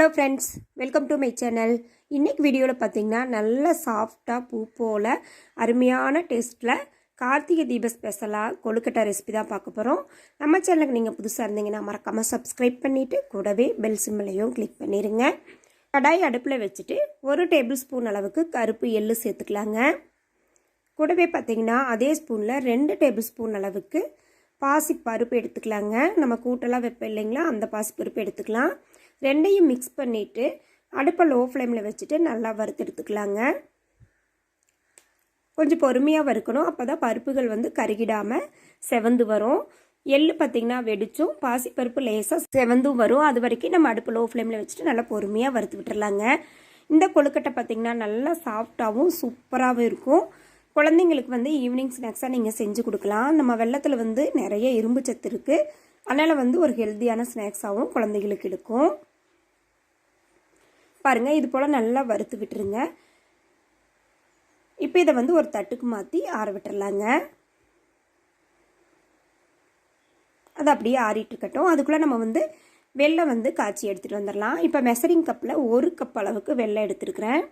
Hello friends welcome to my channel இன்றைக்கு வீடியோவில் பார்த்தீங்கன்னா நல்ல சாஃப்டாக பூ போல் அருமையான டேஸ்ட்டில் கார்த்திகை தீப ஸ்பெஷலாக கொழுக்கட்டை ரெசிபி தான் பார்க்க போகிறோம் நம்ம சேனலுக்கு நீங்கள் புதுசாக இருந்தீங்கன்னா மறக்காமல் சப்ஸ்கிரைப் பண்ணிவிட்டு கூடவே பெல் சிம்மிலையும் கிளிக் பண்ணிடுங்க கடாய் அடுப்பில் வச்சுட்டு ஒரு டேபிள் ஸ்பூன் அளவுக்கு கருப்பு எள்ளு சேர்த்துக்கலாங்க. கூடவே பார்த்தீங்கன்னா அதே ஸ்பூனில் ரெண்டு டேபிள் ஸ்பூன் அளவுக்கு பாசி பருப்பு எடுத்துக்கலாங்க. நம்ம கூட்டெல்லாம் வைப்போம் இல்லைங்களா? அந்த பாசி பருப்பு எடுத்துக்கலாம். ரெண்டையும் மிக்ஸ் பண்ணிவிட்டு அடுப்பை லோ ஃப்ளேமில் வச்சுட்டு நல்லா வறுத்து எடுத்துக்கலாங்க. கொஞ்சம் பொறுமையாக வறுக்கணும். அப்போ தான் பருப்புகள் வந்து கருகிடாமல் செவந்து வரும். எள்ளு பார்த்திங்கன்னா வெடிச்சும் பாசிப்பருப்பு லேசாக செவந்தும் வரும். அது வரைக்கும் நம்ம அடுப்பு லோ ஃப்ளேமில் வச்சுட்டு நல்லா பொறுமையாக வறுத்து விட்டுறலாங்க. இந்த கொழுக்கட்டை பார்த்திங்கன்னா நல்லா சாஃப்டாகவும் சூப்பராகவும் இருக்கும். குழந்தைங்களுக்கு வந்து ஈவினிங் ஸ்நாக்ஸாக நீங்கள் செஞ்சு கொடுக்கலாம். நம்ம வெள்ளத்தில் வந்து நிறைய இரும்பு சத்து இருக்குது அதனால் வந்து ஒரு ஹெல்த்தியான ஸ்நாக்ஸாகவும் குழந்தைகளுக்கு எடுக்கும். பாருங்கள் இது போல் நல்லா வறுத்து விட்டுருங்க. இப்போ இதை வந்து ஒரு தட்டுக்கு மாற்றி ஆற விட்டுறலாங்க. அது அப்படியே ஆறிட்டு இருக்கட்டும். அதுக்குள்ளே நம்ம வந்து வெள்ளை வந்து காய்ச்சி எடுத்துகிட்டு வந்துடலாம் இப்போ மெசரிங் கப்பில் ஒரு கப் அளவுக்கு வெள்ளை எடுத்துருக்குறேன்.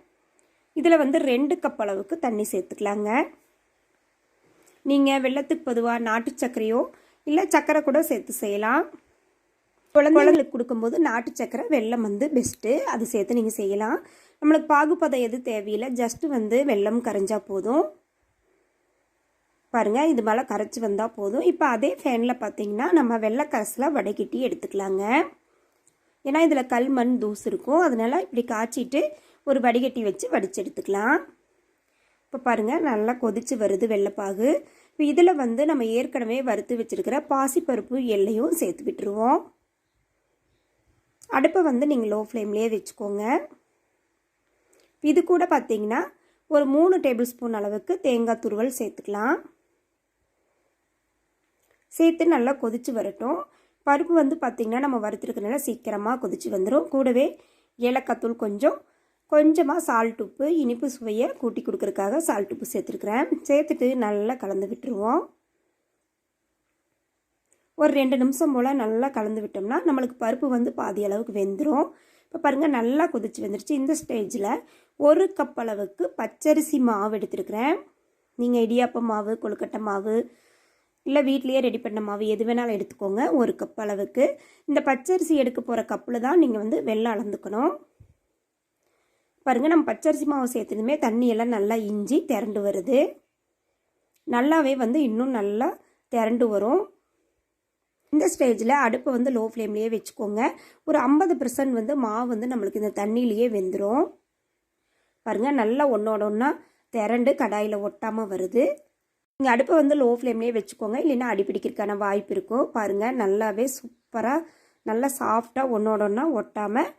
இதில் வந்து ரெண்டு கப் அளவுக்கு தண்ணி சேர்த்துக்கலாங்க. நீங்கள் வெள்ளத்துக்கு பொதுவாக நாட்டு சர்க்கரையோ இல்லை சர்க்கரை கூட சேர்த்து செய்யலாம். குழந்தைங்களுக்கு கொடுக்கும்போது நாட்டு சர்க்கரை வெள்ளம் வந்து பெஸ்ட்டு அது சேர்த்து நீங்கள் செய்யலாம். நம்மளுக்கு பாகுபதம் எது தேவையில்லை ஜஸ்ட்டு வந்து வெல்லம் கரைஞ்சால் போதும். பாருங்கள் இது மேலே கரைச்சி வந்தால் போதும். இப்போ அதே ஃபேனில் பார்த்தீங்கன்னா நம்ம வெள்ளை கரைசலாக வடைக்கிட்டி எடுத்துக்கலாங்க. ஏன்னா இதில் கல் மண் தூசு இருக்கும். அதனால் இப்படி காய்ச்சிட்டு ஒரு வடிகட்டி வச்சு வடித்து எடுத்துக்கலாம் இப்போ பாருங்கள் நல்லா கொதித்து வருது வெள்ளைப்பாகு. இப்போ இதில் வந்து நம்ம ஏற்கனவே வறுத்து வச்சுருக்கிற பாசிப்பருப்பு எல்லையும் சேர்த்து விட்டுருவோம். அடுப்பை வந்து நீங்கள் லோ ஃப்ளேம்லேயே வச்சுக்கோங்க. இது கூட பார்த்தீங்கன்னா ஒரு மூணு டேபிள் ஸ்பூன் அளவுக்கு தேங்காய் துருவல் சேர்த்துக்கலாம். சேர்த்து நல்லா கொதித்து வரட்டும். பருப்பு வந்து பார்த்திங்கன்னா நம்ம வறுத்துருக்கனால சீக்கிரமாக கொதித்து வந்துடும் கூடவே ஏலக்காய் தூள் கொஞ்சம் கொஞ்சமாக சால்ட் உப்பு இனிப்பு சுவையை கூட்டி கொடுக்குறதுக்காக சால்ட் உப்பு சேர்த்துருக்குறேன். சேர்த்துட்டு நல்லா கலந்து விட்டுருவோம். ஒரு ரெண்டு நிமிஷம் போல் நல்லா கலந்து விட்டோம்னா நம்மளுக்கு பருப்பு வந்து பாதி அளவுக்கு வெந்துடும் இப்போ பாருங்கள் நல்லா கொதிச்சு வந்துருச்சு. இந்த ஸ்டேஜில் ஒரு கப் அளவுக்கு பச்சரிசி மாவு எடுத்துருக்குறேன். நீங்கள் இடியாப்பம் மாவு கொழுக்கட்டை மாவு இல்லை வீட்லேயே ரெடி பண்ண மாவு எது வேணாலும் எடுத்துக்கோங்க. ஒரு கப் அளவுக்கு. இந்த பச்சரிசி எடுக்க போகிற கப்பில் தான் நீங்கள் வந்து வெள்ளம் அளந்துக்கணும். பாருங்கள் நம்ம பச்சரிசி மாவு சேர்த்ததுமே தண்ணியெல்லாம் நல்லா இஞ்சி திரண்டு வருது. நல்லாவே வந்து இன்னும் நல்லா திரண்டு வரும். இந்த ஸ்டேஜில் அடுப்பை வந்து லோ ஃப்ளேம்லேயே வச்சுக்கோங்க. ஒரு ஐம்பது பர்சன்ட் வந்து மாவு வந்து நம்மளுக்கு இந்த தண்ணியிலேயே வெந்துடும் பாருங்கள் நல்லா ஒன்றோட ஒன்றா திரண்டு கடாயில் ஒட்டாமல் வருது. நீங்கள் அடுப்பை வந்து லோ ஃப்ளேம்லேயே வச்சுக்கோங்க. இல்லைன்னா அடிப்பிடிக்கிறதுக்கான வாய்ப்பு இருக்கும். பாருங்கள் நல்லாவே சூப்பராக நல்லா சாஃப்டாக ஒன்றோட ஒன்றா ஒட்டாமல்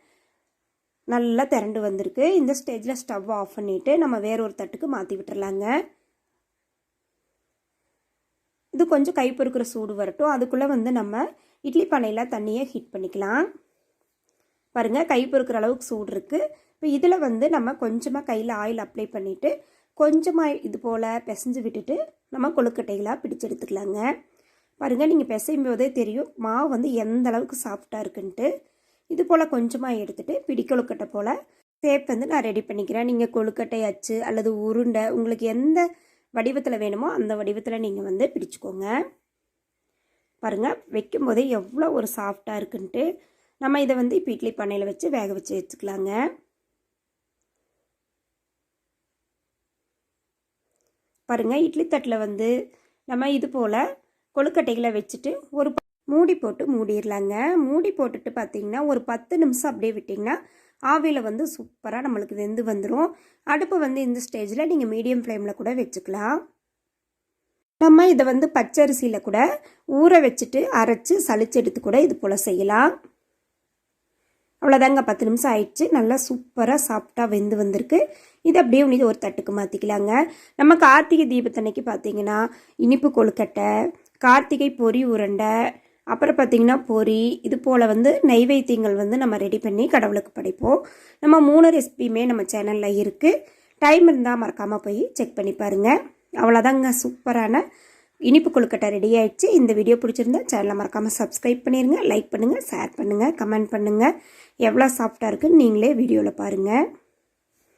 நல்லா திரண்டு வந்திருக்கு. இந்த ஸ்டேஜில் ஸ்டவ் ஆஃப் பண்ணிவிட்டு நம்ம வேற ஒரு தட்டுக்கு மாற்றி விட்டுறலாங்க. இது கொஞ்சம் கைப்பொறுக்கிற சூடு வரட்டும். அதுக்குள்ளே வந்து நம்ம இட்லி பானையில் தண்ணியை ஹீட் பண்ணிக்கலாம். பாருங்கள் கை பொறுக்கிற அளவுக்கு சூடு இருக்குது இப்போ இதில் வந்து நம்ம கொஞ்சமாக கையில் ஆயில் அப்ளை பண்ணிவிட்டு கொஞ்சமாக இது போல் பிசைஞ்சு விட்டுட்டு நம்ம கொழுக்கட்டைகளாக பிடிச்சு எடுத்துக்கலாங்க. பாருங்கள் நீங்கள் பிசையும் போதே தெரியும் மாவு வந்து எந்த அளவுக்கு சாஃப்டாக இருக்குன்ட்டு. இது போல் கொஞ்சமாக எடுத்துகிட்டு பிடி கொழுக்கட்டை போல் சேப் வந்து நான் ரெடி பண்ணிக்கிறேன். நீங்கள் கொழுக்கட்டை அச்சு அல்லது உருண்டை உங்களுக்கு எந்த வடிவத்தில் வேணுமோ அந்த வடிவத்தில் நீங்கள் வந்து பிடிச்சிக்கோங்க. பாருங்கள் வைக்கும் போதே எவ்வளோ ஒரு சாஃப்டாக இருக்குன்ட்டு நம்ம இதை வந்து இப்போ இட்லி பண்ணையில் வச்சு வேக வச்சு வச்சுக்கலாங்க பாருங்கள் இட்லி தட்டில் வந்து நம்ம இது போல் கொழுக்கட்டைகளை வச்சுட்டு ஒரு மூடி போட்டு மூடிடலாங்க. மூடி போட்டுட்டு பார்த்தீங்கன்னா ஒரு பத்து நிமிஷம் அப்படியே விட்டிங்கன்னா ஆவியில் வந்து சூப்பராக நம்மளுக்கு வெந்து வந்துடும் அடுப்பு வந்து இந்த ஸ்டேஜில் நீங்கள் மீடியம் ஃப்ளேமில் கூட வச்சுக்கலாம். நம்ம இதை வந்து பச்சரிசியில் கூட ஊற வச்சுட்டு அரைச்சி சளிச்சு எடுத்து கூட இது போல் செய்யலாம். அவ்வளோதாங்க பத்து நிமிஷம் ஆயிடுச்சு. நல்லா சூப்பராக சாஃப்டாக வெந்து வந்திருக்கு. இது அப்படியே உனி ஒரு தட்டுக்கு மாற்றிக்கலாங்க நம்ம கார்த்திகை தீபத்தன்னைக்கு பார்த்தீங்கன்னா இனிப்பு கொழுக்கட்டை கார்த்திகை பொறி உருண்டை அப்புறம் பார்த்திங்கன்னா பொரி இது போல் வந்து நெய்வேத்தியங்கள் வந்து நம்ம ரெடி பண்ணி கடவுளுக்கு படைப்போம். நம்ம மூணு ரெசிபியுமே நம்ம சேனலில் இருக்குது டைம் இருந்தால் மறக்காமல் போய் செக் பண்ணி பாருங்கள் அவ்வளோதாங்க சூப்பரான இனிப்பு கொழுக்கட்டை ரெடி ஆயிடுச்சு. இந்த வீடியோ பிடிச்சிருந்தா சேனலை மறக்காமல் சப்ஸ்கிரைப் பண்ணிடுங்க லைக் பண்ணுங்கள் ஷேர் பண்ணுங்கள் கமெண்ட் பண்ணுங்கள் எவ்வளோ சாஃப்டாக இருக்குன்னு நீங்களே வீடியோவில் பாருங்கள்